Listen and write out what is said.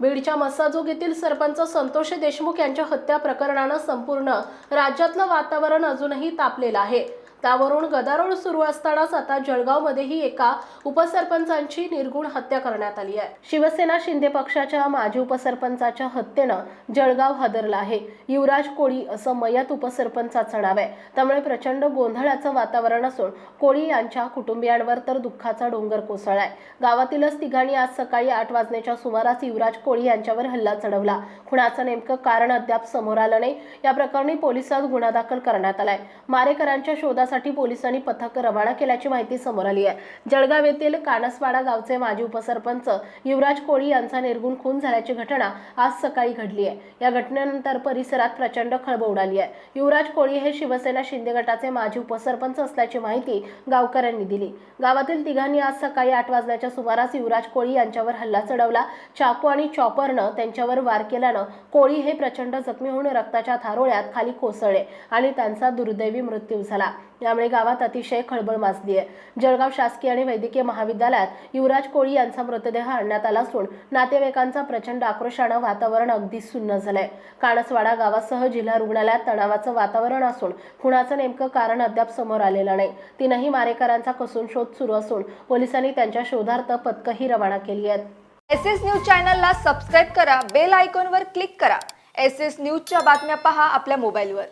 बीडच्या मसाजोगीतील येथील सरपंच संतोष देशमुख यांच्या हत्या प्रकरणानं संपूर्ण राज्यातलं वातावरण अजूनही तापलेलं आहे. त्यावरून गदारोळ सुरू असतानाच आता जळगावमध्येही एका उपसरपंचांची निर्गुण हत्या करण्यात आली आहे. शिवसेना शिंदे पक्षाच्या माजी उपसरपंचाच्या हत्येनं जळगाव हादरला आहे. युवराज कोळी असं मयत उपसरपंचाचं नाव आहे. त्यामुळे प्रचंड गोंधळाचं वातावरण असून कोळी यांच्या कुटुंबियांवर तर दुःखाचा डोंगर कोसळलाय गावातीलच तिघांनी आज सकाळी आठ वाजण्याच्या सुमारास युवराज कोळी यांच्यावर हल्ला चढवला. खुणाचं नेमकं कारण अद्याप समोर आलं नाही. या प्रकरणी पोलिसात गुन्हा दाखल करण्यात आलाय. मारेकरांच्या शोधासाठी पोलिसांनी पथक रवाना केल्याची माहिती समोर आली आहे. जळगाव येथील कानसवाडा गावचे माजी उपसरपंच युवराज कोळी यांचा निर्गुण खून झाल्याची घटना आज सकाळी घडली आहे. या घटनेनंतर परिसरात प्रचंड खळबळ उडाली आहे. युवराज कोळी हे शिवसेना शिंदे गटाचे माजी उपसरपंच असल्याची माहिती गावकऱ्यांनी दिली. गावातील तिघांनी आज सकाळी आठ वाजण्याच्या सुमारास युवराज कोळी यांच्यावर हल्ला चढवला. चाकू आणि चॉपरनं त्यांच्यावर वार केल्यानं कोळी हे प्रचंड जखमी होऊन रक्ताच्या थारोळ्यात खाली कोसळले आणि त्यांचा दुर्दैवी मृत्यू झाला. यामुळे गावात अतिशय खळबळ माजली आहे जळगाव शासकीय आणि वैद्यकीय महाविद्यालयात युवराज कोळी यांचा मृतदेह आणण्यात आला असून नातेवाईकांचा प्रचंड आक्रोशानं वातावरण अगदी सुन्न झालंय. काणसवाडा गावासह जिल्हा रुग्णालयात तणावाचं वातावरण असून खुणाचं नेमकं कारण अद्याप समोर आलेलं नाही. तीनही मारेकरांचा कसून शोध सुरू असून पोलिसांनी त्यांच्या शोधार्थ पथकही रवाना केली आहेत. एस एस न्यूज चॅनलला सबस्क्राईब करा बेल आयकॉनवर क्लिक करा. एस एस न्यूजच्या बातम्या पहा आपल्या मोबाईलवर.